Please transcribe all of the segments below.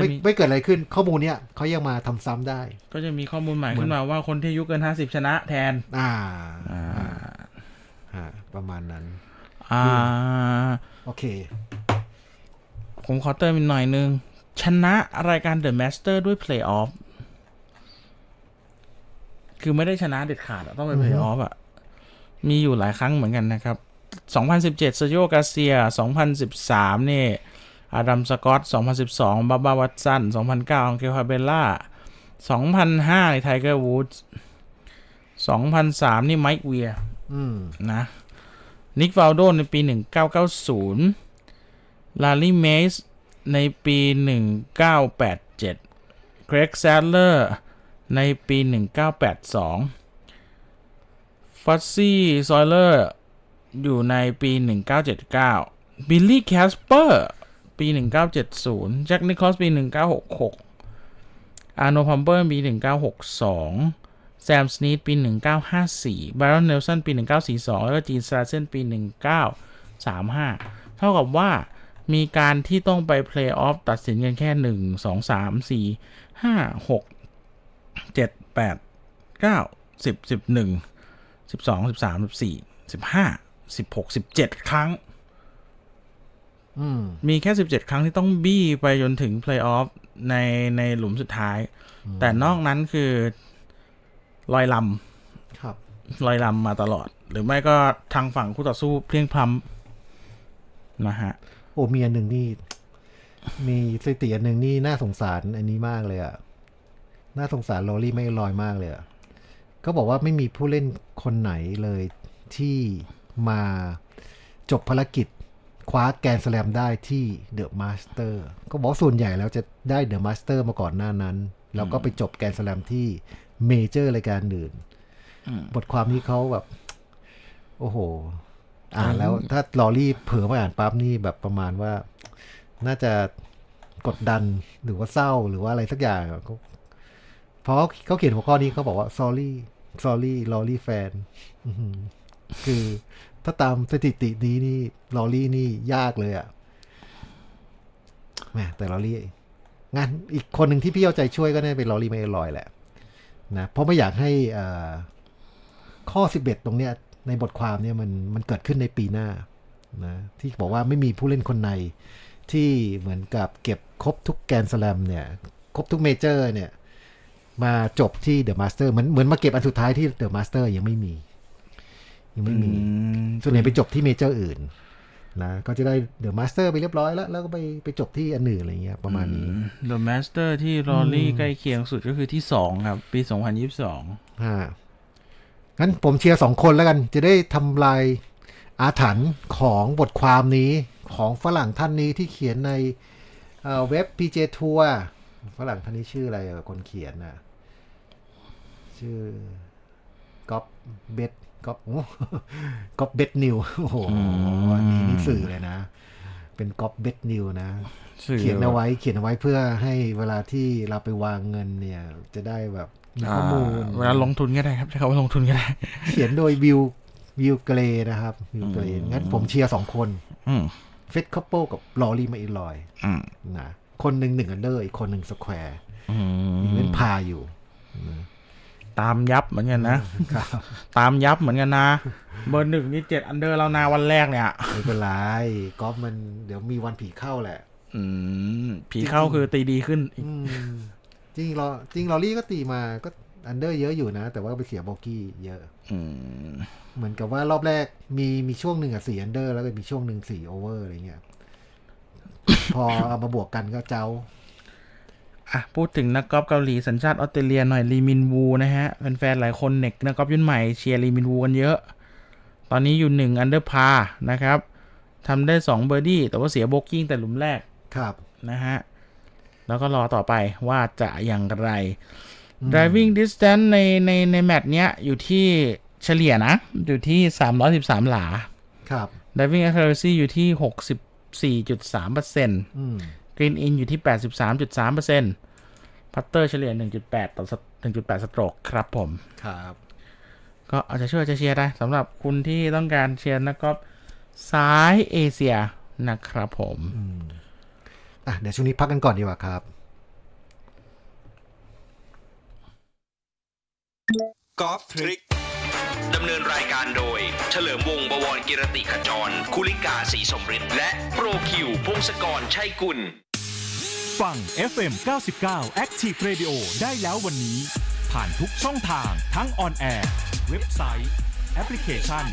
ก็จะไม่มีไม่เกิดอะไรขึ้นข้อมูลเนี้ยเขายังมาทำซ้ำได้ ก็จะมีข้อมูลใหม่เหมือนขึ้นมาว่าคนที่อายุเกินห้าสิบชนะแทน อ่าอ่าฮะประมาณนั้น อ่า โอเค ผมขอเติมอีกหน่อยนึง ชนะรายการ The Master ด้วย Playoff คือไม่ได้ชนะเด็ดขาดอะต้องไปอือฮึ Playoff อะมีอยู่หลายครั้งเหมือนกันนะครับ 2017เซอร์โยกาเซีย 2013นี่ อาดัมสกอต2012บาบาวัตสัน2009อังเกลฮาเบลล่า2005ในไทเกอร์วูดส์2003 นี่ไมค์เวียอืมนะนิกฟาวโดในปี 1990 ลารีเมสในปี 1987เกรกแซดเลอร์ในปี 1982ฟอสซี่ซอยเลอร์อยู่ในปี 1979 บิลลี่แคสเปอร์ ปี 1970 แจ็คนิคลอสปี 1966 อาร์โนพัมเบอร์ปี 1962 แซมสนีทปี 1954 บารอนเนลสันปี 1942 แล้วก็จีนซาเซนปี 1935 เท่ากับว่ามีการที่ต้องไปเพลย์ออฟตัดสินกันแค่ 1 2 3 4 5 6 7 8 9 10 11 12 13 14 15 16 17 ครั้ง มมีแค่ 17 ครั้งที่ต้องบี้ไปจนถึงเพลย์ออฟในในหลุมสุดท้าย แต่นอกนั้นคือลอยลครับำลอยลำมาตลอด หรือไม่ก็ทางฝั่งคู่ต่อสู้เพลียงพล้ำนะฮะ โอ้มีอันหนึ่งนี่ มีสถิติอันหนึ่งนี่น่าสงสารอันนี้มากเลยอะน่าสงสารโรลลี่ไม่ลอยมากเลยอะก็บอกว่าไม่มีผู้เล่นคนไหนเลยที่มาจบภารกิจ คว้าแกรนด์สแลมได้ที่เดอะมาสเตอร์ก็บอกว่าส่วนใหญ่แล้วจะได้เดอะมาสเตอร์มาก่อนหน้านั้น แล้วก็ไปจบแกรนด์สแลมที่เมเจอร์รายการอื่นอืมบทความนี้เขาแบบ โอ้โห อ่านแล้วถ้าลอรี่เผลอมาอ่านปั๊บนี่แบบประมาณว่า น่าจะกดดันหรือว่าเศร้าหรือว่าอะไรสักอย่างอะเขาเพราะเขาเขียนหัวข้อนี้เขาบอกว่า sorry sorry ลอรี่แฟนคือ ถ้าตามสถิตินี้นี่ลอรี่นี่ยากเลยอะ่ะแมแต่ลอรี่งานอีกคนหนึ่งที่พี่เอาใจช่วยก็น่เป็นลอรี่ไม่ลอยแหละนะเพราะไม่อยากให้อ่าข้อ 11 ตรงเนี้ยในบทความเนี่ยมันมันเกิดขึ้นในปีหน้านะที่บอกว่าไม่มีผู้เล่นคนในที่เหมือนกับเก็บครบทุกแกนสแลมเนี่ย ครบทุกเมเจอร์เนี่ย มาจบที่เดอะมาสเตอร์เหมือนเหมือนมาเก็บอันสุดท้ายที่เดอะมาสเตอร์ยังไม่มี ยังไม่มีส่วนใหญ่ไปจบที่เมเจอร์อื่นนะก็จะได้เดอะมาสเตอร์ไปเรียบร้อยแล้ว แล้วก็ไปไปจบที่อันอื่นอะไรเงี้ยประมาณนี้ The Master ที่รอลี่ใกล้เคียงสุดก็คือที่สองครับ ปี2022ฮะงั้นผมเชียร์สองคนแล้วกัน จะได้ทำลายอาถรรพ์ของบทความนี้ของฝรั่งท่านนี้ที่เขียนในเอ่อเว็บ PJ Tour ฝรั่งท่านนี้ชื่ออะไรอะคนเขียนนะชื่อก๊อปเบด ก๊อปก๊อปเบดนิวโอ้โหนี่นี่สื่อเลยนะ เป็นก๊อปเบดนิวนะสื่อเขียนเอาไว้เขียนเอาไว้เพื่อให้เวลาที่เราไปวางเงินเนี่ย จะได้แบบมีอ่าข้อมูลเวลาลงทุนก็ได้ครับใช้คำว่าลงทุนก็ได้ เขียนโดยวิววิวเกรนะครับวิวเกรงั้นผมเชียร์สองคนอืมเฟสคัพเปิลกับลอรี่มาอิลอยอืมนะคนหนึ่งหนึ่งอันเดอร์อีกคนหนึ่งสแควร์อืมเล่นพาอยู่ ตามยับเหมือนกันนะครับตามยับเหมือนกันนะ เบอร์หนึ่งนี่เจ็ดอันเดอร์แล้วนาวันแรกเนี่ยไม่เป็นไรกอล์ฟมันเดี๋ยวมีวันผีเข้าแหละ อืม ผีเข้าคือตีดีขึ้นอีกอืมจริงลอจริงลอรี่ก็ตีมาก็อันเดอร์เยอะอยู่นะ แต่ว่าไปเสียโบกี้เยอะอืมเหมือนกับว่ารอบแรกมีมีช่วงหนึ่งอะสี่อันเดอร์แล้วก็มีช่วงหนึ่งสี่โอเวอร์อะไรเงี้ยพอเอามาบวกกันก็เจ้า อะพูดถึงนักกอล์ฟเกาหลีสัญชาติออสเตรเลียหน่อยลีมินวูนะฮะแฟนๆหลายคนเน็กนักกอล์ฟยุ่นใหม่เชียร์ลีมินวูกันเยอะ ตอนนี้อยู่หนึ่งอันเดอร์พานะครับทำได้สองเบอร์ดี้แต่ว่าเสียโบกิ้งแต่หลุมแรกครับนะฮะแล้วก็รอต่อไปว่าจะอย่างไร driving distance ในในในแมตช์เนี้ยอยู่ที่เฉลี่ยนะ อยู่ที่ 313 หลา ครับ driving accuracy อยู่ที่ 64.3%อืม green in อยู่ที่ 83.3% พัตเตอร์เฉลี่ย 1.8 ต่อ 1.8 สโตรกครับผม ครับ ก็อาจจะช่วยจะเชียร์ได้สำหรับคุณที่ต้องการเชียร์นักกอล์ฟซ้ายเอเชียนะครับผมอะเดี๋ยวช่วงนี้พักกันก่อนดีกว่าครับกอล์ฟทริกดำเนินรายการโดย เฉลิมวงบวรกิรติขจร คุลิกาศรีสมฤทธิ์และโปรคิวพงศกรชัยกุล ฟัง FM 99 Active Radio ได้แล้ววันนี้ ผ่านทุกช่องทางทั้งออนแอร์เว็บไซต์ แอปพลิเคชัน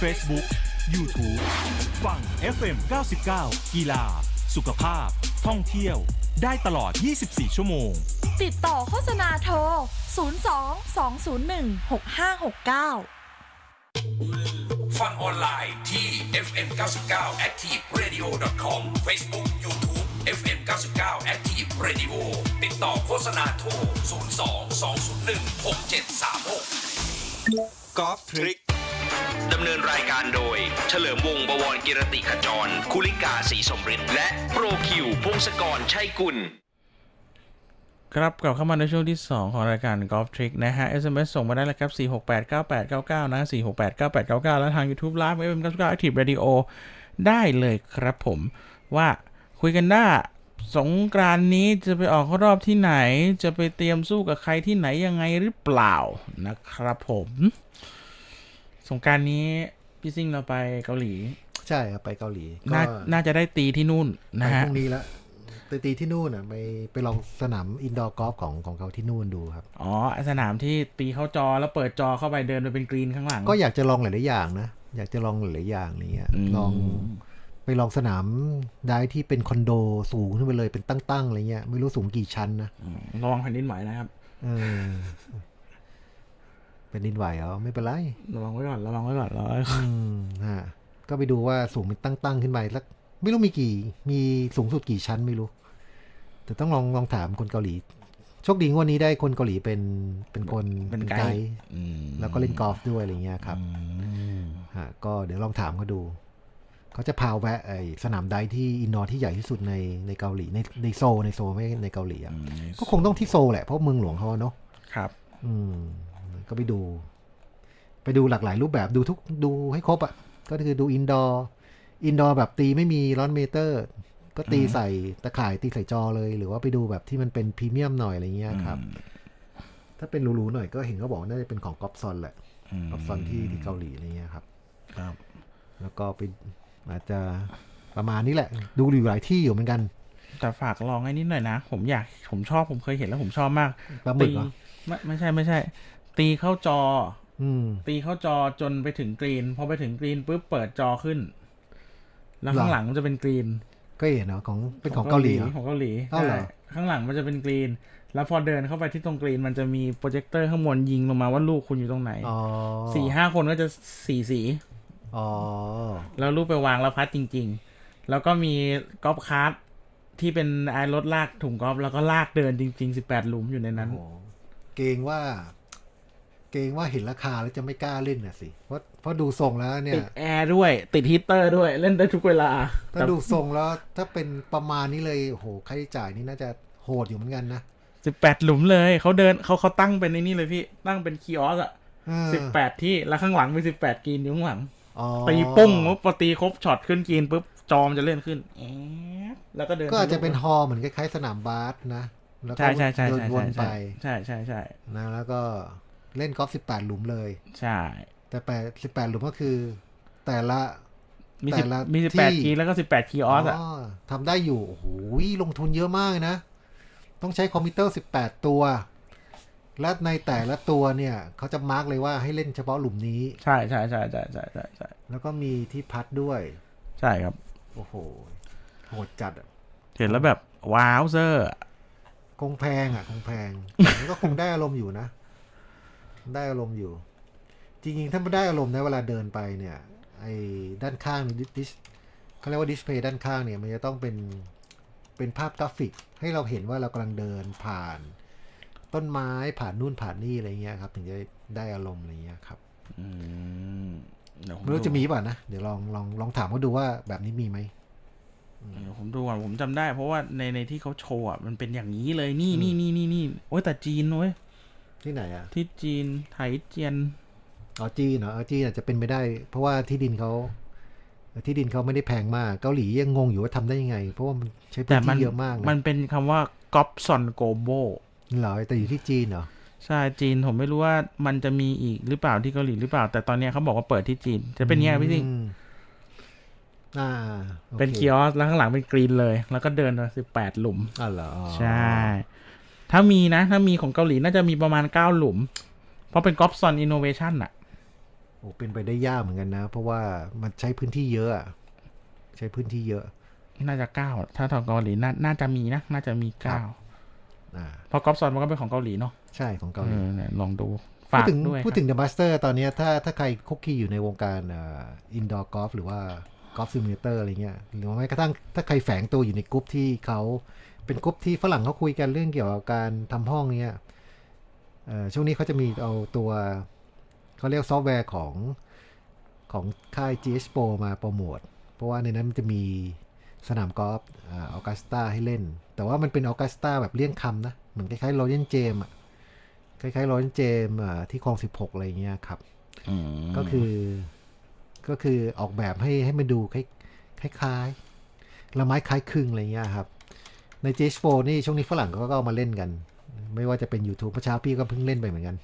Facebook YouTube ฟัง FM 99 กีฬา สุขภาพ ท่องเที่ยว ได้ตลอด 24 ชั่วโมง ติดต่อโฆษณาโทร 02 201 6569ฟังออนไลน์ที่ fm 99 active radio com facebook youtube fm 99 active radio ติดต่อโฆษณาโทร 02 201 6736กอล์ฟทริกดำเนินรายการโดย เฉลิมวงศ์บวรกิรติขจร คุลิกาสีสมฤทธิ์และโปรคิวพงศกรชัยกุลครับกลับเข้ามาในช่วงที่ 2 ของรายการ Golf Trick นะฮะ SMS ส่งมาได้เลยครับ 4689899 นะ 4689899 แล้วทาง YouTube Live FM 99 Active Radio ได้เลยครับผมว่า คุยกันได้สงกรานต์นี้จะไปออกรอบที่ไหน จะไปเตรียมสู้กับใครที่ไหนยังไงหรือเปล่านะครับผม สงกรารนี้พี่ซิ่งเราไปเกาหลี ใช่ครับไปเกาหลีก็นาน่าจะได้ตีที่นู่นไปนะพฮะรุ่งนี้แล้วไปตีที่นู่นอะไปไปลองสนามอินดอร์กอล์ฟของของเขาที่นู่นดูครับ อ๋อสนามที่ตีเข้าจอแล้วเปิดจอเข้าไปเดินไปเป็นกรีนข้างหลัง ก็อยากจะลองหลายๆอย่างนะ อยากจะลองหลายๆอย่างอะไรเงี้ย อืม ลองไป ลองสนามได้ที่เป็นคอนโดสูงขึ้นไปเลยเป็นตั้งๆอะไรเงี้ย ไม่รู้สูงกี่ชั้นนะอืมระวังแผ่นดินไหวนะครับเออเป็นดินไหวเหรอไม่เป็นไรระวังไว้ก่อนระวังไว้ก่อนรอไว้อืมฮะก็ไปดูว่าสูงเป็นตั้งๆขึ้นไปแล้วไม่รู้มีกี่ มีสูงสุดกี่ชั้นไม่รู้ แต่ต้องลองลองถามคนเกาหลี โชคดีงวดนี้ได้คนเกาหลีเป็นเป็นคนเป็นไกด์อืมแล้วก็เล่นกอล์ฟด้วยอะไรเงี้ยครับอืมฮะก็เดี๋ยวลองถามเขาดู เขาจะพาแวะไอสนามไดที่อินดอร์ที่ใหญ่ที่สุดในในเกาหลีในในโซลในโซลไม่ในเกาหลีอะก็คงต้องที่โซลแหละเพราะเมืองหลวงเขาอะเนาะครับ อืม ก็ไปดู ไปดูหลากหลายรูปแบบดูทุกดูให้ครบอะก็คือดูอินดอร์อินดอร์แบบตีไม่มีร้อนเมเตอร์ ก็ตีใส่ตะข่ายตีใส่จอเลย หรือว่าไปดูแบบที่มันเป็นพรีเมียมหน่อยอะไรเงี้ยครับ ถ้าเป็นหรูๆหน่อยก็เห็นเขาบอกว่าน่าจะเป็นของกอปซอนแหละกอปซอนที่ที่เกาหลีอะไรเงี้ยครับ ครับ แล้วก็ไป อาจจะประมาณนี้แหละ ดูอยู่หลายที่อยู่เหมือนกัน แต่ฝากลองไอ้นิดหน่อยนะ ผมอยากผมชอบผมเคยเห็นแล้วผมชอบมากปลาหมึตีกเหรอไม่ไม่ใช่ไม่ใช่ ตีเข้าจอ อืม ตีเข้าจอจนไปถึงกรีนพอไปถึงกรีนปุ๊บเปิดจอขึ้น แล้วข้างหลังมันจะเป็นกรีน ก็เห็นเนาะของเป็นของเกาหลีเหรอของเกาหลีอ้าวเหรอใช่ข้างหลังมันจะเป็นกรีน แล้วพอเดินเข้าไปที่ตรงกรีน มันจะมีโปรเจคเตอร์ข้างบนยิงลงมาว่าลูกคุณอยู่ตรงไหนอ๋อสี่ห้าคนก็จะสี่สี อ๋อ แล้วลูกไปวางแล้วพัดจริง ๆ แล้วก็มีกอล์ฟคาร์ทที่เป็นไอ้รถลากถุงกอล์ฟแล้วก็ลากเดินจริงๆสิบแปดหลุมอยู่ในนั้น โอ้โหเกรงว่า เกรงว่าเห็นราคาแล้วจะไม่กล้าเล่นน่ะสิ เพราะเพราะดูทรงแล้วเนี่ติย ดแอร์ด้วย ติดฮีตเตอร์ด้วยเล่นได้ทุกเวลาถ้าดูทรงแล้ว ถ้าเป็นประมาณนี้เลยโอ้โหค่าใช้จ่ายนี่น่าจะโหดอยู่เหมือนกันนะสิบแปดหลุมเลยเขาเดินเขาเขาตั้งเป็นในนี่เลยพี่ตั้งเป็นคีออสอะเออสิบแปดที่แล้วข้างหลังมีสิบแปดกรีนอยู่ข้างหลังอ๋อ ตีปุ้งปุ๊บพอตีครบช็อตขึ้นกรีนปุ๊บจอมนจะเลื่อนขึ้นแอบแล้วก็เดินก็อาจจะเป็นฮอลล์เหมือนคล้ายๆสนามบาสนะแล้วก็ใช่ใช่ใช่เดินใช่วนไปใช่ใช่ใช่ใช่นะแล้วก็เล่นกอล์ฟสิบแปดหลุมเลย ใช่ แต่แปดสิบแปดหลุมก็คือ แต่ละมีสิบแต่ละมีสิบแปดที่กรีนแล้วก็สิบแปดคีออสอะทำได้อยู่โอ้โหลงทุนเยอะมากเลยนะ ต้องใช้คอมพิวเตอร์18ตัว และในแต่ละตัวเนี่ยเขาจะมาร์กเลยว่าให้เล่นเฉพาะหลุมนี้ ใช่ใช่ใช่ใช่ใช่ใช่ใช่แล้วก็มีที่พัดด้วย ใช่ครับ โอ้โหโหดจัดอะเห็นแล้วแบบ ว้าวเซอร์อะคงแพงอะ คงแพงแล้วก็คงได้อารมณ์อยู่นะ ได้อารมณ์อยู่ จริงๆ ถ้าไม่ได้อารมณ์นะเวลาเดินไปเนี่ย ไอ้ด้านข้างดิดิสเขาเรียกว่าดิสเพย์ด้านข้างเนี่ย มันจะต้องเป็นเป็นภาพกราฟิก ให้เราเห็นว่าเรากำลังเดินผ่าน ต้นไม้ผ่านนู่นผ่านนี่อะไรเงี้ยครับถึงจะได้อารมณ์อะไรเงี้ยครับอืมเดี๋ยวผมไม่รู้ดูจะมีป่ะนะ เดี๋ยวลองลองลองถามเขาดูว่าแบบนี้มีไหมเดี๋ยวผมดูก่อนผมจำได้ เพราะว่าในในที่เขาโชว์อะมันเป็นอย่างนี้เลยนี่นี่นี่นี่นี่โอ้ยแต่จีนเว้ยที่ไหนอะ ที่จีนไถเจียนอ๋อจีนเหรอเออจีนอาจจะเป็นไปได้ เพราะว่าที่ดินเขาที่ดินเขาไม่ได้แพงมาก เกาหลียังงงอยู่ว่าทำได้ยังไง เพราะว่ามันใช้พื้แต่นมันที่เยอะมากนะมันเป็นคำว่าก๊อปซอนโกโบ เหรอแต่อยู่ที่จีนเหรอใช่จีนผมไม่รู้ว่ามันจะมีอีกหรือเปล่าที่เกาหลีหรือเปล่า แต่ตอนเนี้ยเขาบอกว่าเปิดที่จีน จะเป็นเนี้ยพี่สิงอืมอ่าโอเป็นคิออสแล้วข้างหลังเป็นกรีนเลย แล้วก็เดินมาสิบแปดหลุมอ๋อเหรออ๋อใช่ ถ้ามีนะ ถ้ามีของเกาหลีน่าจะมีประมาณเก้าหลุม เพราะเป็นกอ p ซอนอินโนเวชันอะโอ้เป็นไปได้ยากเหมือนกันนะ เพราะว่ามันใช้พื้นที่เยอะอะใช้พื้นที่เยอะ น่าจะเก้าถ้าทางเกาหลีน่าน่าจะมีนะ น่าจะมีเก้าอ่า เพราะกอ p ซอนมันก็เป็นของเกาหลีเนาะใช่ของเกาหเอลีอเนี่ยลองดูพูฝาดกถึงด้วยพูดถึง The Master ตอนเนี้ยถ้าถ้าใครคุกคีอยู่ในวงการอินดอร์กอล์ฟหรือว่ากอล์ฟซิมูเลเตอร์อะไรเงี้ยหรือว่าแม้กระทั่งถ้าใครแฝงตัวอยู่ในกลุ่มที่เขาเป็นกลุ่มที่ฝรั่งเขาคุยกันเรื่องเกี่ยวกับการทำห้องเนี้ยเอ่อช่วงนี้เขาจะมีเอาตัวเขาเรียกซอฟต์แวร์ของของค่าย GS Pro มาโปรโมท เพราะว่าในนั้นมันจะมี สนามกอล์ฟออกัสตาให้เล่น แต่ว่ามันเป็นออกัสตาแบบเลี่ยงคำนะเหมือนคล้ายๆโรเจนเจมอะคล้ายๆโรนเจมส์อ่าที่คลอง16อะไรเงี้ยครับอืมก็คือก็คือออกแบบให้ให้มันดูคล้ายคล้ายๆละไม้คล้ายคลึงอะไรเงี้ยครับ ใน j จ p o นี่ช่วงนี้ฝรั่งเขาก็เอามาเล่นกัน ไม่ว่าจะเป็น YouTube เมื่อเช้าพี่ก็เพิ่งเล่นไปเหมือนกัน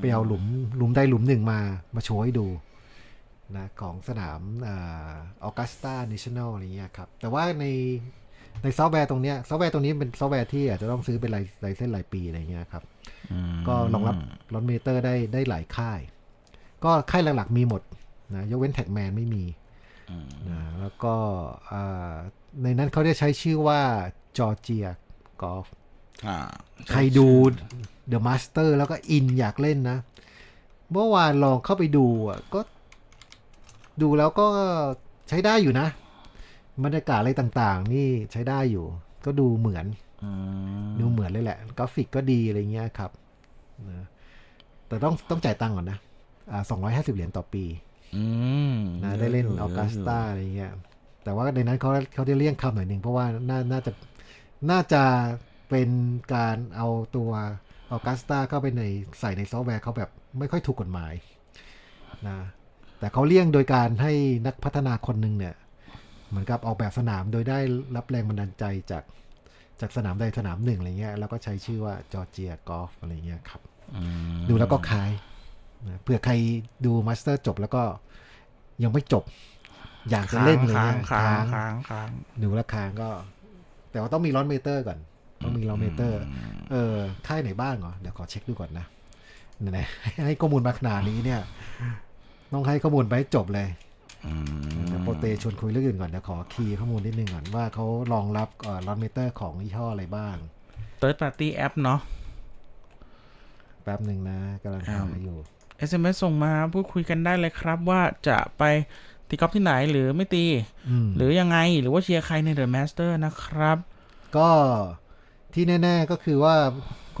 ไปเอาหลุมหลุมใดหลุมหนึ่งมามาโชว์ให้ดู นะของสนามออกัสตาเนชั่นแนลอะไรเงี้ยครับ แต่ว่าในในซอฟต์แวร์ตรงเนี้ยซอฟต์แวร์ตรงนี้เป็นซอฟต์แวร์ที่อาจจะต้องซื้อเป็นรายรายเส้นรายปีอะไรเงี้ยครับ ก็รองรับรถเมเตอร์ได้ได้หลายค่าย ก็ค่ายหลักๆมีหมดนะยกเว้นแท็กแมนไม่มีนะแล้วก็อ่าในนั้นเขาจะใช้ชื่อว่าจอร์เจียกอล์ฟอ่าใครดู The Master แล้วก็อินอยากเล่นนะ เมื่อวานลองเข้าไปดูอะก็ ดูแล้วก็ใช้ได้อยู่นะ บรรยากาศอะไรต่างๆ นี่ใช้ได้อยู่ ก็ดูเหมือนอืมดูเหมือนเลยแหละ กราฟิกก็ดีอะไรเงี้ยครับนะแต่ต้องต้องจ่ายตังค์ก่อนนะอ่าสองร้อยห้าสิบเหรียญต่อปีอืมนะได้เล่นออกัสตาอะไรเงี้ย แต่ว่าในนั้นเขาเขาจะเลี่ยงคำหน่อยหนึ่งเพราะว่าน่าน่าจะน่าจะเป็นการเอาตัวออกัสตาเข้าไปในใส่ในซอฟต์แวร์เขาแบบไม่ค่อยถูกกฎหมายนะ แต่เขาเลี่ยงโดยการให้นักพัฒนาคนหนึ่งเนี่ยเหมือนกับออกแบบสนามโดยได้รับแรงบันดาลใจจากจากสนามใดสนามหนึ่งอะไรเงี้ยแล้วก็ใช้ชื่อว่าจอร์เจียกอล์ฟอะไรเงี้ยครับดูแล้วก็คล้ายนะเผื่อใครดูมาสเตอร์จบแล้วก็ยังไม่จบ อยากจะเล่นเลยค้างเนี่ยค้างค้างค้างค้างดูแล้วค้างก็ แต่ว่าต้องมีร้อนเมเตอร์ก่อน ต้องมีร้อนเมเตอร์ เออค่ายไหนบ้างเหรอเดี๋ยวขอเช็คดูก่อนนะไหนๆให้ข้อมูลมาขนาดนี้เนี่ย ต้องให้ข้อมูลไปให้จบเลยเดี๋ยวโปรเตชวนคุยเรื่องอื่นก่อนเดี๋ยวขอคีย์ข้อมูลนิดนึงก่อนว่าเขารองรับร้อนเมเตอร์ของยี่ห้ออะไรบ้างเติร์ดปาร์ตี้แอปเนาะแป๊บหนึ่งนะกำลังหาอยู่ SMS ส่งมาพูดคุยกันได้เลยครับว่าจะไปตีกอล์ฟที่ไหนหรือไม่ตีอืมหรือยังไงหรือว่าเชียร์ใครในเดอะแมสเตอร์นะครับ ก็ที่แน่ ๆก็คือว่า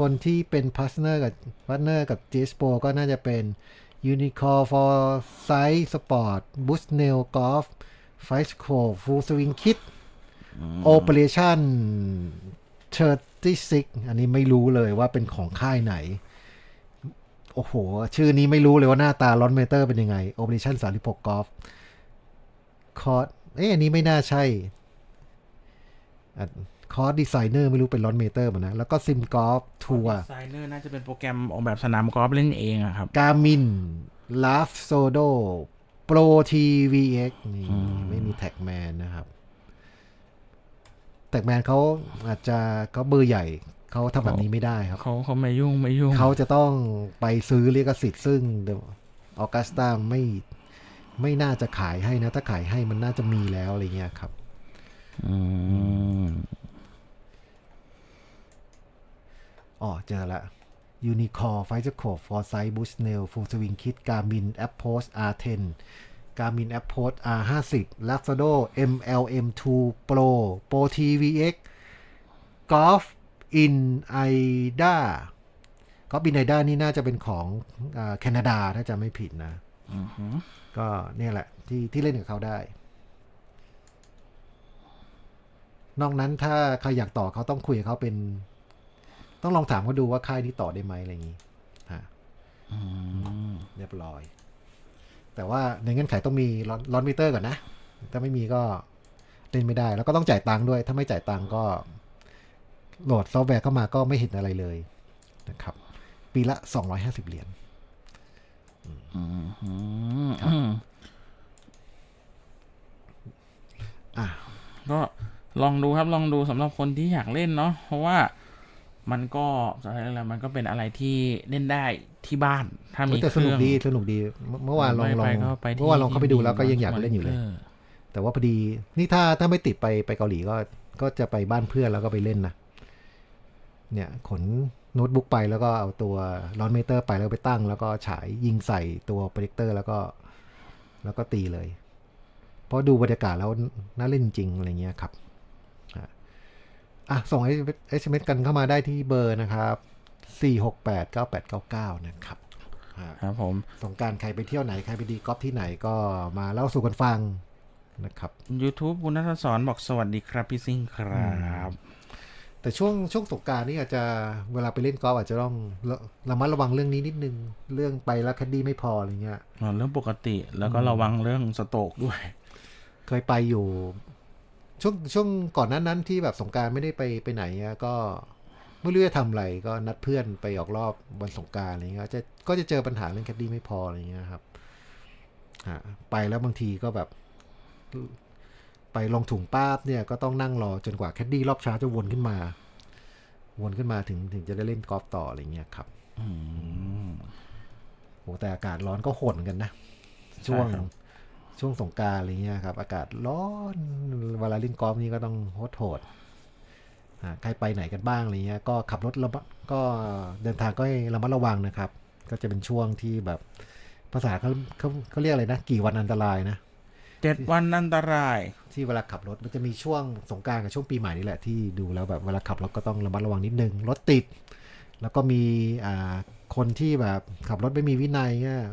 คนที่เป็นพาร์ทเนอร์กับพาร์ทเนอร์กับ j s p o ก็น่าจะเป็น Unicore for Size Sport Boost Nail Golf Fight c o Full Swing Kit Operation 36 อันนี้ไม่รู้เลยว่าเป็นของค่ายไหน โอ้โห ชื่อนี้ไม่รู้เลยว่าหน้าตาลอนเมเตอร์เป็นยังไง Operation 36 Golf คอร์ดเอ๊ะอันนี้ไม่น่าใช่ คอร์สดีไซเนอร์ไม่รู้เป็นลอนเมเตอร์มันนะ แล้วก็ซิมกอล์ฟทัวร์ดีไซเนอร์น่าจะเป็นโปรแกรมออกแบบสนามกอล์ฟเล่นเองอะครับกามินลาฟโซโดโปรทีวีเอ็กนี่ไม่มีแท็กแมนนะครับ แท็กแมนเขาอาจจะเขาเบอร์ใหญ่เขาทำแบบนี้ไม่ได้ครับเขาเขาไม่ยุ่งไม่ยุ่งเขาจะต้องไปซื้อลิขสิทธิ์ซึ่งออกัสตาไม่ไม่น่าจะขายให้นะ ถ้าขายให้มันน่าจะมีแล้วอะไรเงี้ยครับ อืม อ๋อเจอละ Unicore f i g h t c o Foresight Boost Nail Full Swing Kit Garmin Approach R10 Garmin Approach R50 Laxado MLM2 Pro Pro TVX Golf in Ida Golf in Ida นี่น่าจะเป็นของอาแคนาดาถ้าจะไม่ผิดนะก็เนี่ยแหละที่ที่เล่นกับเขาได้ นอกนั้นถ้าใครอยากต่อเขาต้องคุยกับเขาเป็น ต้องลองถามเขาดูว่าค่ายนี้ต่อได้ไหมอะไรอย่างนี้ฮะเรียบร้อย แต่ว่าในเงื่อนไขต้องมีลอนมิเตอร์ก่อนนะ ถ้าไม่มีก็เล่นไม่ได้ แล้วก็ต้องจ่ายตังค์ด้วย ถ้าไม่จ่ายตังค์ก็โหลดซอฟต์แวร์เข้ามาก็ไม่เห็นอะไรเลยนะครับ ปีละ250เหรียญอืมอะก็ลองดูครับลองดูสำหรับคนที่อยากเล่นเนาะเพราะว่า มันก็อะไรมันก็เป็นอะไรที่เล่นได้ที่บ้านถ้ามีแต่เคสนุรื่กองดีสนุกดีเมื่อเมื่อวานลองลองไปก็ไปที่เมื่อวานลองเข้าไปดูแล้วก็ยังอยากเล่นอยู่เลยมแต่ว่าพอดีนี่ถ้าถ้าไม่ติดไปไปเกาหลีก็ก็จะไปบ้านเพื่อนแล้วก็ไปเล่นนะเนี่ยขนโน้ตบุ๊กไปแล้วก็เอาตัวลอนเมเตอร์ไปแล้วไปตั้ง แล้วก็ฉายยิงใส่ตัวโปรเจคเตอร์แล้วก็ แล้วก็ตีเลย เพราะดูบรรยากาศแล้วน่าเล่นจริงอะไรเงี้ยครับอะ อะส่งเอสเอ็มเอสกันเข้ามาได้ที่เบอร์นะครับสี่หกแปดเก้าแปดเก้าเก้านะครับอะครับผมสงกรารใครไปเที่ยวไหน ใครไปดีกอล์ฟที่ไหนก็มาเล่าสู่กันฟังนะครับ YouTube คุณนัทสอนบอกสวัสดีครับ พี่ซิ่งครับ แต่ช่วงช่วงสงกรารนี่อาจจะเวลาไปเล่นกอล์ฟอาจจะต้องระระมัดระวังเรื่องนี้นิดนึง เรื่องไปแล้วแคดดี้ไม่พออะไรเงี้ยอ๋อเรื่องปกติแล้วก็ระวังเรื่องสโตรกด้วย เคยไปอยู่ ช่วงช่วงก่อนนั้นนั้นที่แบบสงกรารไม่ได้ไปไปไหนอะก็ไม่รู้จะทำอะไรก็นัดเพื่อนไปออกรอบวันสงกรารอะไรเงี้ยจะก็จะเจอปัญหาเรื่องแคดดี้ไม่พออะไรเงี้ยครับอะไปแล้วบางทีก็แบบ ไปลงถุงป้าบเนี่ยก็ต้องนั่งรอจนกว่าแคดดี้รอบเช้าจะวนขึ้นมา วนขึ้นมาถึงถึงจะได้เล่นกอล์ฟต่ออะไรเงี้ยครับโหแต่อากาศร้อนก็โหดเหมือนกันนะ ช่วงใช่ครับช่วงสงกรารอะไรเงี้ยครับ อากาศร้อนเวลาเล่นกอล์ฟนี่ก็ต้องโหดโหดอ่าใครไปไหนกันบ้างอะไรเงี้ยก็ขับรถระมัดก็เดินทางก็ให้ระมัดระวังนะครับ ก็จะเป็นช่วงที่แบบภาษาเขาเขาเขาเรียกอะไรนะ กี่วันอันตรายนะเจ็ดวันอันตราย ที่เวลาขับรถมันจะมีช่วงสงกรารกับช่วงปีใหม่นี่แหละที่ดูแล้วแบบเวลาขับรถก็ต้องระมัดระวังนิดนึงรถติด แล้วก็มีอ่าคนที่แบบขับรถไม่มีวินัยเงี้ยเอ่อ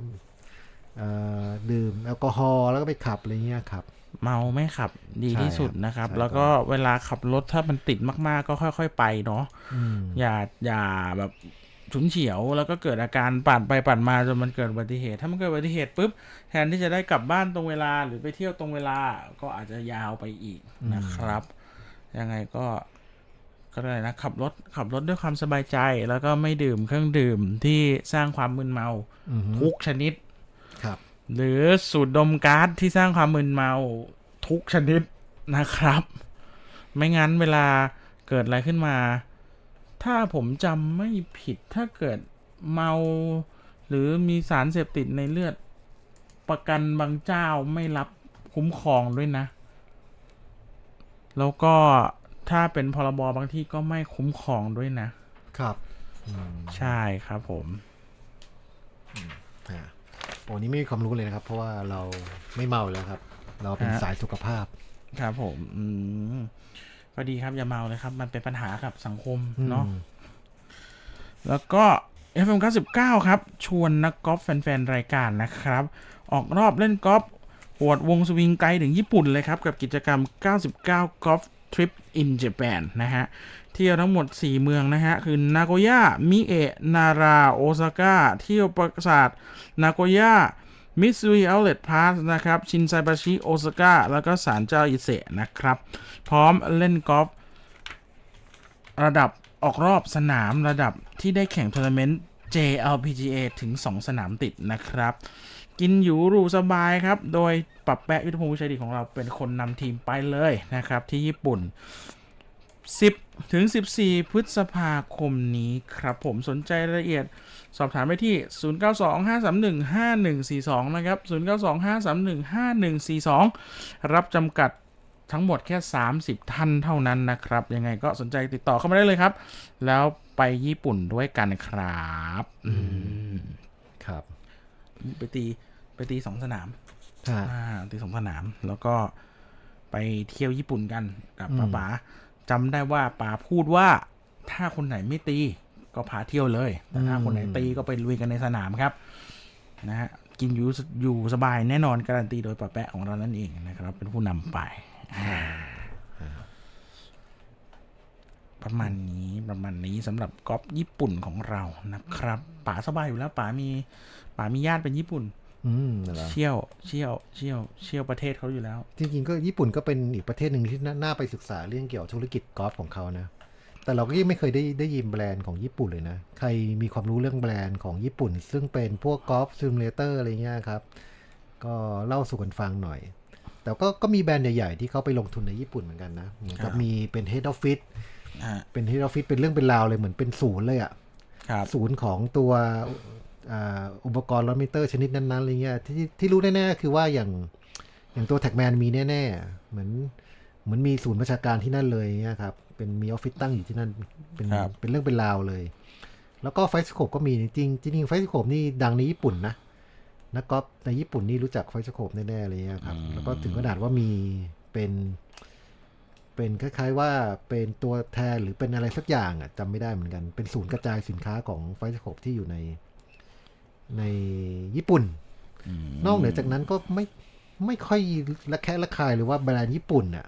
ดื่มแอลกอฮอล์แล้วก็ไปขับอะไรเงี้ยครับ เมาไม่ขับดีใช่ที่สุดนะครับใช่แล้วก็เวลาขับรถถ้ามันติดมากๆ ก็ค่อย ๆ ไปเนาะอืมอย่าอย่าแบบฉุนเฉียวแล้วก็เกิดอาการปั่นไปปั่นมาจนมันเกิดอุบัติเหตุ ถ้ามันเกิดอุบัติเหตุปุ๊บแทนที่จะได้กลับบ้านตรงเวลาหรือไปเที่ยวตรงเวลาก็อาจจะยาวไปอีกนะครับ ยังไงก็ก็ได้นะขับรถขับรถด้วยความสบายใจ แล้วก็ไม่ดื่มเครื่องดื่มที่สร้างความมึนเมาอือฮึทุกชนิด ครับหรือสูดดมก๊าซที่สร้างความมึนเมาทุกชนิดนะครับ ไม่งั้นเวลาเกิดอะไรขึ้นมา ถ้าผมจำไม่ผิดถ้าเกิดเมา หรือมีสารเสพติดในเลือด ประกันบางเจ้าไม่รับคุ้มครองด้วยนะ แล้วก็ถ้าเป็นพรบบางที่ก็ไม่คุ้มครองด้วยนะ ครับอืมใช่ครับผมอ่า โอ้นี่ไม่มีความรู้เลยนะครับ เพราะว่าเราไม่เมาแล้วครับ เราเป็นฮะสายสุขภาพ ครับ ผมอืมก็ดีครับอย่าเมาเลยครับ มันเป็นปัญหากับสังคมเนาะอืมแล้วก็ FM 99 ครับ ชวนนักกอล์ฟแฟน ๆ รายการนะครับ ออกรอบเล่นกอล์ฟหวดวงสวิงไกลถึงญี่ปุ่นเลยครับ กับกิจกรรม 99 Golf Trip in Japan นะฮะ เที่ยวทั้งหมด 4 เมืองนะฮะ คือ นาโกย่า มิเอะ นารา โอซาก้า เที่ยวปราสาท นาโกย่า มิซูริเอาเลตพาสนะครับ ชินไซบาชิ โอซาก้า แล้วก็ศาลเจ้าอิเซะนะครับ พร้อมเล่นกอล์ฟระดับออกรอบสนามระดับที่ได้แข่งทัวร์นาเมนต์ JLPGA ถึง 2 สนามติดนะครับ กินอยู่หรูสบายครับ โดยปรับแปะยุทธพงศ์วิชัยดีของเราเป็นคนนำทีมไปเลยนะครับ ที่ญี่ปุ่น 10 ถึง 14 พฤษภาคมนี้ครับ ผมสนใจรายละเอียดสอบถามไปที่ 0925315142 นะครับ 0925315142 รับจำกัดทั้งหมดแค่ 30 ท่านเท่านั้นนะครับ ยังไงก็สนใจติดต่อเข้ามาได้เลยครับ แล้วไปญี่ปุ่นด้วยกันครับอืมครับ ไปตี ไปตีสองสนามฮะอ่าตีสองสนาม แล้วก็ไปเที่ยวญี่ปุ่นกันกับอืมป้าป๋าจำได้ว่าป๋าพูดว่าถ้าคนไหนไม่ตีก็พาเที่ยวเลย แต่ถ้าคนไหนตีก็ไปลุยกันในสนามครับ นะฮะ กินอยู่อยู่สบายแน่นอนการันตีโดยป้าแปะของเรานั่นเองนะครับ เป็นผู้นำไปอ่าประมาณนี้ประมาณนี้สำหรับกอล์ฟญี่ปุ่นของเรานะครับป๋าสบายอยู่แล้วป๋ามีป๋ามีญาติเป็นญี่ปุ่น อืมนั่นแหละเชี่ยวเชี่ยวเชี่ยวเชี่ยวประเทศเขาอยู่แล้ว จริงๆก็ญี่ปุ่นก็เป็นอีกประเทศหนึ่งที่น่าน่าไปศึกษาเรื่องเกี่ยวกับธุรกิจกอล์ฟของเขานะ แต่เราก็ยังไม่เคยได้ได้ยินแบรนด์ของญี่ปุ่นเลยนะ ใครมีความรู้เรื่องแบรนด์ของญี่ปุ่น ซึ่งเป็นพวกกอล์ฟซิมูเลเตอร์อะไรเงี้ยครับ ก็เล่าสู่กันฟังหน่อย แต่ก็ก็มีแบรนด์ใหญ่ๆที่เขาไปลงทุนในญี่ปุ่นเหมือนกันนะเหมือนกับมีเป็น head office อ่าเป็น head office เป็นเรื่องเป็นราวเลยเหมือนเป็นศูนย์เลยอะครับศูนย์ของตัว อ่าอุปกรณ์ลอมิเตอร์ชนิดนั้นๆอะไรเงี้ยที่ที่รู้แน่ๆคือว่าอย่างอย่างตัวแท็กแมนมีแน่ๆ เหมือนเหมือนมีศูนย์ประชาการที่นั่นเลยเงี้ยครับเป็นมีออฟฟิศตั้งอยู่ที่นั่นเป็นครับเป็นเรื่องเป็นราวเลย แล้วก็ไฟสโคปก็มีจริงๆจริงๆไฟสโคปนี่ดังในญี่ปุ่นนะนักกอล์ฟในญี่ปุ่นนี่รู้จักไฟสโคปแน่ๆเลยครับ แล้วก็ถึงขนาดว่ามีเป็นเป็นคล้ายๆว่าเป็นตัวแทนหรือเป็นอะไรสักอย่างอะจำไม่ได้เหมือนกัน เป็นศูนย์กระจายสินค้าของไฟสโคปที่อยู่ใน ในญี่ปุ่น นอกเหนือจากนั้นก็ไม่ไม่ค่อยระแคะระคายหรือว่าแบรนด์ญี่ปุ่นอะ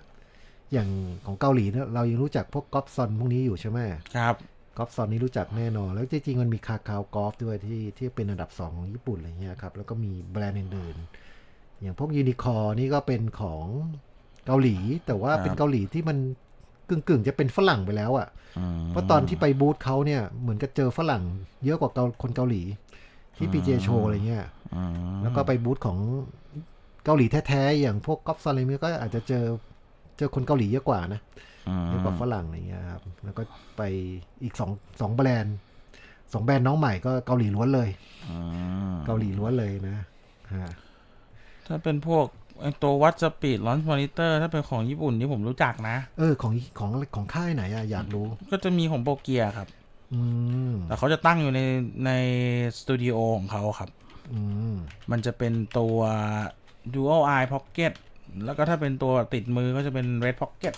อย่างของเกาหลีเนี่ยเรายังรู้จักพวกกอล์ฟซอนพวกนี้อยู่ใช่ไหมครับกอล์ฟซอนนี้รู้จักแน่นอน แล้วจริงๆมันมีคาคาวกอล์ฟด้วยที่ที่เป็นอันดับสองของญี่ปุ่นอะไรเงี้ยครับ แล้วก็มีแบรนด์อื่นๆ อย่างพวกยูนิคอร์นี่ก็เป็นของเกาหลี แต่ว่าเป็นครับเกาหลีที่มันกึ่งๆ จะเป็นฝรั่งไปแล้วอะ่ะ เพราะตอนที่ไปบูธเขาเนี่ยเหมือนกับเจอฝรั่ง เยอะกว่าเกาคนเกาหลี ที่พีเจโชอะไรเงี้ยอืมแล้วก็ไปบูธของเกาหลีแท้ๆ อย่างพวกกอล์ฟซอนอะไรเงี้ยก็อาจจะเจอเจอคนเกาหลีเยอะกว่านะอืมเยอะกว่าฝรั่งอะไรเงี้ยครับ แล้วก็ไปอีกสองสองแบรนด์สองแบรนด์น้องใหม่ก็เกาหลีล้วนเลยอืมเกาหลีล้วนเลยนะฮะถ้าเป็นพวกไอ้ตัววัดสปีดลอนมอนิเตอร์ถ้าเป็นของญี่ปุ่นที่ผมรู้จักนะ เออ ของของของค่ายไหนอะอยากรู้ ก็จะมีของโปเกียครับ อืมแต่เขาจะตั้งอยู่ในในสตูดิโอของเขาครับ อืมมันจะเป็นตัว Dual Eye Pocket แล้วก็ถ้าเป็นตัวติดมือก็จะเป็น Red Pocket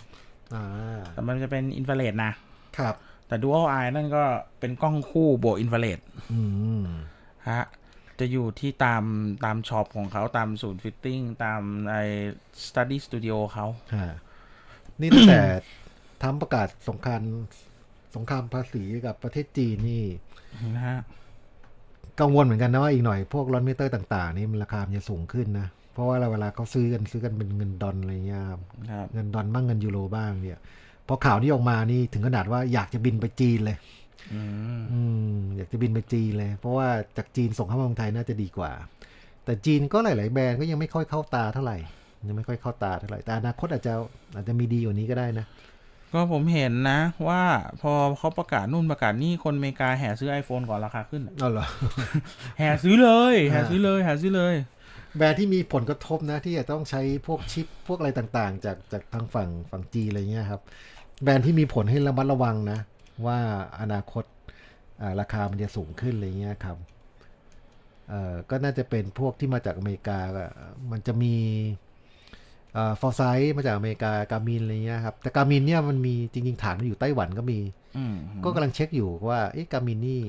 อ่าแต่มันจะเป็นอินฟราเรดนะ ครับ แต่ Dual Eye นั่นก็เป็นกล้องคู่บวกอินฟราเรดอืมฮะจะอยู่ที่ตามตามช็อปของเขาตามศูนย์ฟิตติ้งตามไอ้ study studio เขา ฮะนี่ตั้งแต่ทำประกาศสงคราม สงครามภาษีกับประเทศจีนนี่นะฮะกังวลเหมือนกันนะว่าอีกหน่อยพวกลอนมิเตอร์ต่าง ๆ นี่มันราคามันจะสูงขึ้นนะ เพราะว่าเวลาเขาซื้อกันซื้อกันเป็นเงินดอลอะไรเงี้ยครับครับเงินดอลบ้างเงินยูโรบ้างเนี่ยพอข่าวนี้ออกมานี่ถึงขนาดว่าอยากจะบินไปจีนเลยอืมอืมอยากจะบินไปจีนเลย เพราะว่าจากจีนส่งเข้ามาเมืองไทยน่าจะดีกว่า แต่จีนก็หลาย ๆ แบรนด์ก็ยังไม่ค่อยเข้าตาเท่าไหร่ยังไม่ค่อยเข้าตาเท่าไหร่แต่อนาคตอาจจะอาจจะมีดีกว่านี้ก็ได้นะ ก็ผมเห็นนะว่าพอเขาประกาศนู่นประกาศนี่คนอเมริกาแห่ซื้อ iPhone ก่อนราคาขึ้นอะอ๋อเหรอแห่ซื้อเลยอ่าแห่ซื้อเลยแห่ซื้อเลย แบรนด์ที่มีผลกระทบนะ ที่จะต้องใช้พวกชิปพวกอะไรต่างๆ จากจากทางฝั่งฝั่งจีนอะไรเงี้ยครับ แบรนด์ที่มีผลให้ระมัดระวังนะ ว่าอนาคตอ่าราคามันจะสูงขึ้นอะไรเงี้ยครับเอ่อก็น่าจะเป็นพวกที่มาจากอเมริกาก็มันจะมี ฟอร์ไซต์มาจากอเมริกากามินอะไรเงี้ยครับแต่กามินเนี่ยมันมีจริงๆฐานมันอยู่ไต้หวันก็มีอืมก็กำลังเช็คอยู่ว่าเอ๊ะกามินนี่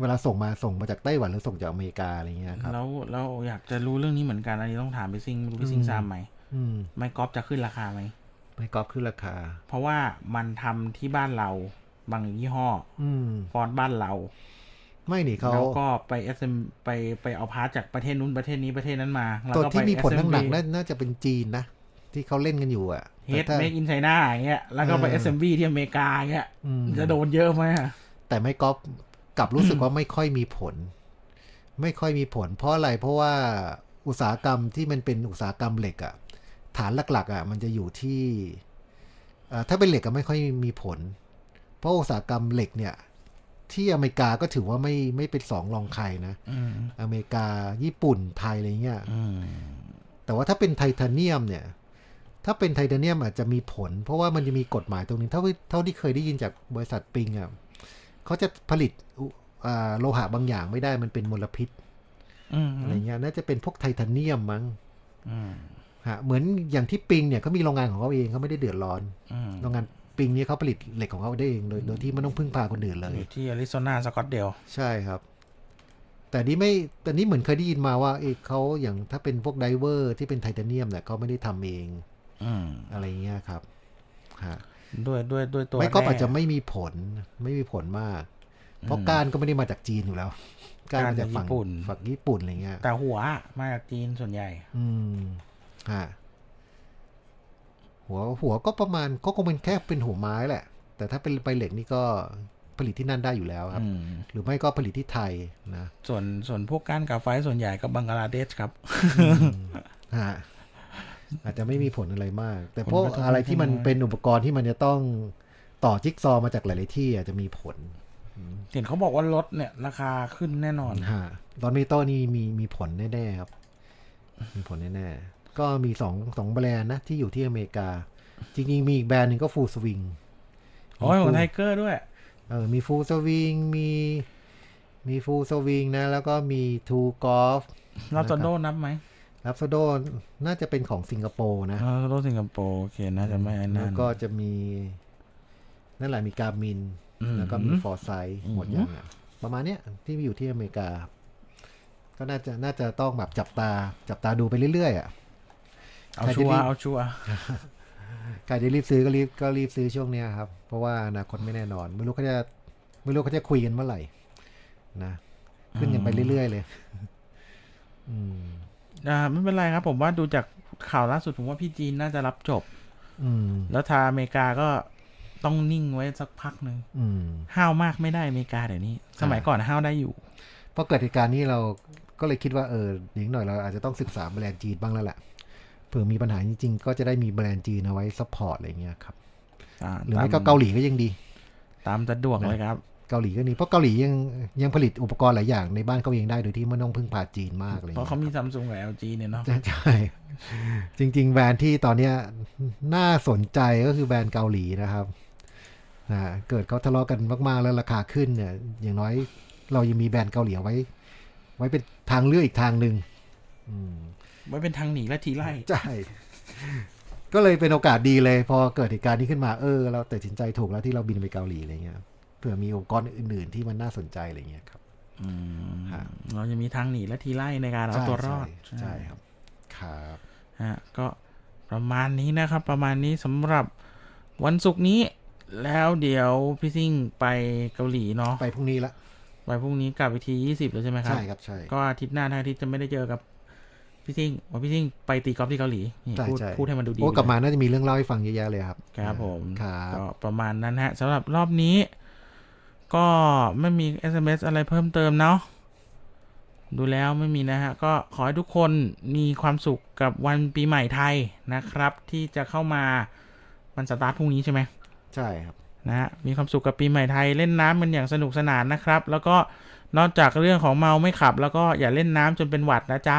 เวลาส่งมาส่งมาจากไต้หวันหรือส่งจากอเมริกาอะไรเงี้ยครับแล้วแล้วอยากจะรู้เรื่องนี้เหมือนกันอันนี้ต้องถามพี่ซิงไม่รู้พี่ซิงอืมทราบไหมอืมไม่กอล์ฟจะขึ้นราคาไหมไม่กอล์ฟขึ้นราคา เพราะว่ามันทำที่บ้านเราบางยี่ห้อ อืมฟอนต์บ้านเรา ไม่นี่เขาแล้วก็ไป SM ไปไปเอาพาร์ทจากประเทศนู้นประเทศนี้ประเทศนั้นมาแล้วตัวก็ที่ไปมีผลหนักๆ SMB น่าน่าจะเป็นจีนนะ ที่เขาเล่นกันอยู่อะเฮดแต่ถ้าเมกอินไชน่าอย่างเงี้ยแล้วก็ไปเออ SMB ที่อเมริกาอย่างเงี้ยอืมจะโดนเยอะไหมอะแต่ไม่กอล์ฟกลับรู้สึกว่าไม่ค่อยมีผล ไม่ค่อยมีผล เพราะอะไรเพราะว่าอุตสาหกรรมที่มันเป็นอุตสาหกรรมเหล็กอะฐานหลักๆอะมันจะอยู่ที่เอ่อถ้าเป็นเหล็กก็ไม่ค่อยมีผล เพราะอุตสาหกรรมเหล็กเนี่ย ที่อเมริกาก็ถือว่าไม่ไม่เป็นสองรองใครนะอืมอเมริกาญี่ปุ่นไทยอะไรเงี้ยอืมแต่ว่าถ้าเป็นไทเทเนียมเนี่ย ถ้าเป็นไทเทเนียมอาจจะมีผล เพราะว่ามันจะมีกฎหมายตรงนี้เท่าที่เท่าที่เคยได้ยินจากบริษัทปิงอะเขาจะผลิตอุอ่าโลหะบางอย่างไม่ได้มันเป็นมลพิษอืมอะไรเงี้ยน่าจะเป็นพวกไทเทเนียมมั้งอืมฮะเหมือนอย่างที่ปิงเนี่ยเขามีโรงงานของเขาเองเขาไม่ได้เดือดร้อนอืมโรงงานปิงเนี่ยเขาผลิตเหล็กของเขาได้เองโดยโดยที่ไม่ต้องพึ่งพาคนอื่นเลอยยู่ที่อาริโซนาสกอตเดลใช่ครับ แต่นี่ไม่แต่นี่เหมือนเคยได้ยินมาว่าเอ้เขาอย่างถ้าเป็นพวกไดเวอร์ที่เป็นไทเทเนียมเนี่ยเขาไม่ได้ทำเอง อืมอะไรเงี้ยครับฮะด้วยด้วยด้วยตัวไม่ก็แร่อาจจะไม่มีผลไม่มีผลมาก เพราะการก็ไม่ได้มาจากจีนอยู่แล้ว การมาจากฝั่งฝั่งญี่ปุ่นอะไรเงี้ยแต่หัวมาจากจีนส่วนใหญ่ อืมฮะหัวหัวก็ประมาณก็คงเป็นแค่เป็นหัวไม้แหละ แต่ถ้าเป็นใบเหล็กนี่ก็ผลิตที่นั่นได้อยู่แล้วครับอืมหรือไม่ก็ผลิตที่ไทยนะ ส่วนส่วนพวกก้านกาไฟส่วนใหญ่ก็บังกลาเทศครับฮะ อาจจะไม่มีผลอะไรมาก แต่พวกผลกระทบอะไรที่มันน้อยเป็นอุปกรณ์ที่มันจะต้องต่อจิ๊กซอว์มาจากหลาย ๆ ที่อาจจะมีผล เห็นเขาบอกว่ารถเนี่ย ราคาขึ้นแน่นอนฮะตอนเมโต้นี่มีมีผลแน่ ๆ ครับ มีผลแน่ ๆ ก็มีสองสองแบรนด์นะ ที่อยู่ที่อเมริกา จริง ๆ มีอีกแบรนด์หนึ่งก็ฟูลสวิงโอ้ยของไทเกอร์ด้วย เออ มีฟูลสวิง มีมีฟูลสวิงนะ แล้วก็มีทูกอล์ฟรับซอนโดนับไหม รับโซโดน่าจะเป็นของสิงคโปร์นะรับซอนโดสิงคโปร์โอเคน่าจะไม่ไอ้แล้นั่วนก็จะมี นั่นแหละมีการมินอืมแล้วก็มีฟอร์ไซต์อืมหมดอย่างอะประมาณเนี้ยที่อยู่ที่อเมริกา ก็น่าจะน่าจะต้องแบบจับตา จับตาดูไปเรื่อยๆอะเอาใครชัวที่รีร์บเอาชัวร์ใครที่รีบซื้อก็รีบก็รีบซื้อช่วงเนี้ยครับ เพราะว่าอนาคตไม่แน่นอน ไม่รู้เขาจะไม่รู้เขาจะคุยกันเมื่อไหร่นะขึ้นกันไปเรื่อยๆเลย อืม อ่าไม่เป็นไรครับ ผมว่าดูจากข่าวล่าสุดผมว่าพี่จีนน่าจะรับจบ อืม แล้วทางอเมริกาก็ต้องนิ่งไว้สักพักหนึ่งอืม ห้าวมากไม่ได้อเมริกาเดี๋ยวนี้ สมัยก่อนห้าวได้อยู่ พอเกิดเหตุการณ์นี้เราก็เลยคิดว่าเอออีกหน่อยเราอาจจะต้องศึกษาแบรนด์จีนบ้างแล้วแหละเผื่อมีปัญหาจริงๆ ก็จะได้มีแบรนด์จีนเอาไว้ซัพพอร์ตอะไรเงี้ยครับ อ่าหรือไม่ตก็เกาหลีก็ยังดี ตามสะดวกเลยครับ เกาหลีก็ดีเพราะเกาหลียังยังผลิตอุปกรณ์หลายอย่างในบ้านเขาเองได้โดยที่ไม่ต้องพึ่งพาจีนมากเลยเพราะเขามีซัมซุงกับ LG เนี่ยเนาะใช่ใช่จริง ๆ แบรนด์ที่ตอนเนี้ยน่าสนใจก็คือแบรนด์เกาหลีนะครับนะเกิดเขาทะเลาะกันมากๆแล้วราคาขึ้นเนี่ย อย่างน้อยเรายังมีแบรนด์เกาหลีเอาไว้ ไว้เป็นทางเลือกอีกทางหนึ่งอืมไว้เป็นทางหนีและทีไล่ใช่ก็เลยเป็นโอกาสดีเลย พอเกิดเหตุการณ์นี้ขึ้นมาเออ เราตัดสินใจถูกแล้วที่เราบินไปเกาหลีอะไรเงี้ย เผื่อมีอุปกรณ์อื่น ๆ ที่มันน่าสนใจอะไรเงี้ยครับอืมฮะเราจะมีทางหนีและทีไล่ในการเอาตัวรอดใช่ใช่ครับครับฮะก็ประมาณนี้นะครับ ประมาณนี้สำหรับวันศุกร์นี้ แล้วเดี๋ยวพี่ซิ่งไปเกาหลีเนาะไปพรุ่งนี้ละไปพรุ่งนี้กลับวิธียี่สิบแล้วใช่ไหมครับใช่ครับใช่ก็อาทิตย์หน้าถ้าอาทิตย์จะไม่ได้เจอกับพี่ซิ่งว่าพี่ซิ่งไปตีกอล์ฟที่เกาหลีนี่ใช่พูดใช่พูดให้มันดูดีโอ้ไปกลับเลยมาน่าจะมีเรื่องเล่าให้ฟังเยอะแยะเลยครับ ครับผมครับก็ประมาณนั้นฮะสำหรับรอบนี้ ก็ไม่มี SMS อะไรเพิ่มเติมเนาะดูแล้วไม่มีนะฮะ ก็ขอให้ทุกคนมีความสุขกับวันปีใหม่ไทยนะครับ ที่จะเข้ามาวันสตาร์ทพรุ่งนี้ใช่ไหมใช่ครับนะฮะมีความสุขกับปีใหม่ไทยเล่นน้ำมันอย่างสนุกสนานนะครับ แล้วก็นอกจากเรื่องของเมาไม่ขับ แล้วก็อย่าเล่นน้ำจนเป็นหวัดนะจ๊ะ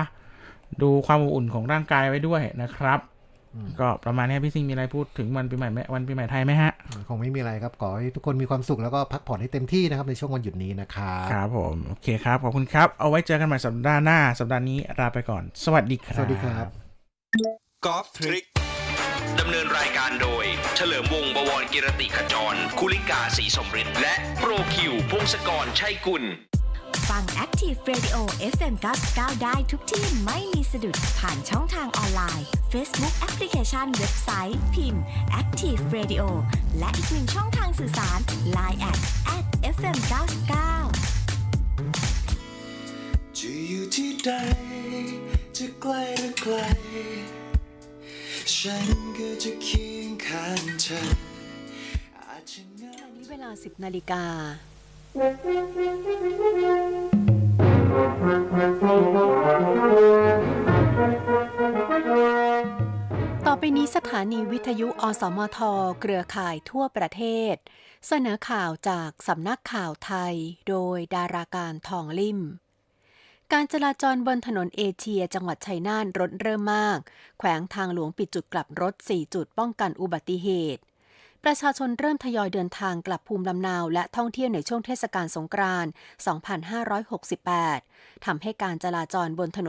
ดูความอบอุ่นของร่างกายไว้ด้วยนะครับอืม ก็ประมาณนี้พี่ซิงมีอะไรพูดถึงวันปีใหม่ไหมวันปีใหม่ไทยไหมฮะ คงไม่มีอะไรครับ ขอให้ทุกคนมีความสุขแล้วก็พักผ่อนให้เต็มที่นะครับในช่วงวันหยุดนี้นะครับครับผม โอเคครับ ขอบคุณครับ เอาไว้เจอกันใหม่สัปดาห์หน้า สัปดาห์นี้ลาไปก่อน สวัสดีครับ สวัสดีครับกอล์ฟทริก ดำเนินรายการโดย เฉลิมวงศ์บวรกิรติขจร คุลิกาสีสมฤทธิ์และโปรคิวพงศกรชัยกุล ฟัง Active Radio FM 99ได้ทุกที่ไม่มีสะดุดผ่านช่องทางออนไลน์ Facebook แอปพลิเคชันเว็บไซต์ พิมพ์ Active Radio และอีกหนึ่งช่องทางสื่อสาร Line at at FM 99จะอยู่ที่ใดจะใกล้หรือไกล ฉันก็จะเคียงข้างเธออาจจะงาตอนนี้เวลา 10นาฬิกา ต่อไปนี้สถานีวิทยุ อสมท เครือข่ายทั่วประเทศ เสนอข่าวจากสำนักข่าวไทย โดยดาราการทองลิ่ม การจราจรบนถนนเอเชีย จังหวัดชัยนาทรถเริ่มมาก แขวงทางหลวงปิดจุดกลับรถ 4 จุดป้องกันอุบัติเหตุ ประชาชนเริ่มทยอยเดินทางกลับภูมิลำเนาและท่องเที่ยวในช่วงเทศกาลสงกรานต์ 2568 ทำให้การจราจรบนถนน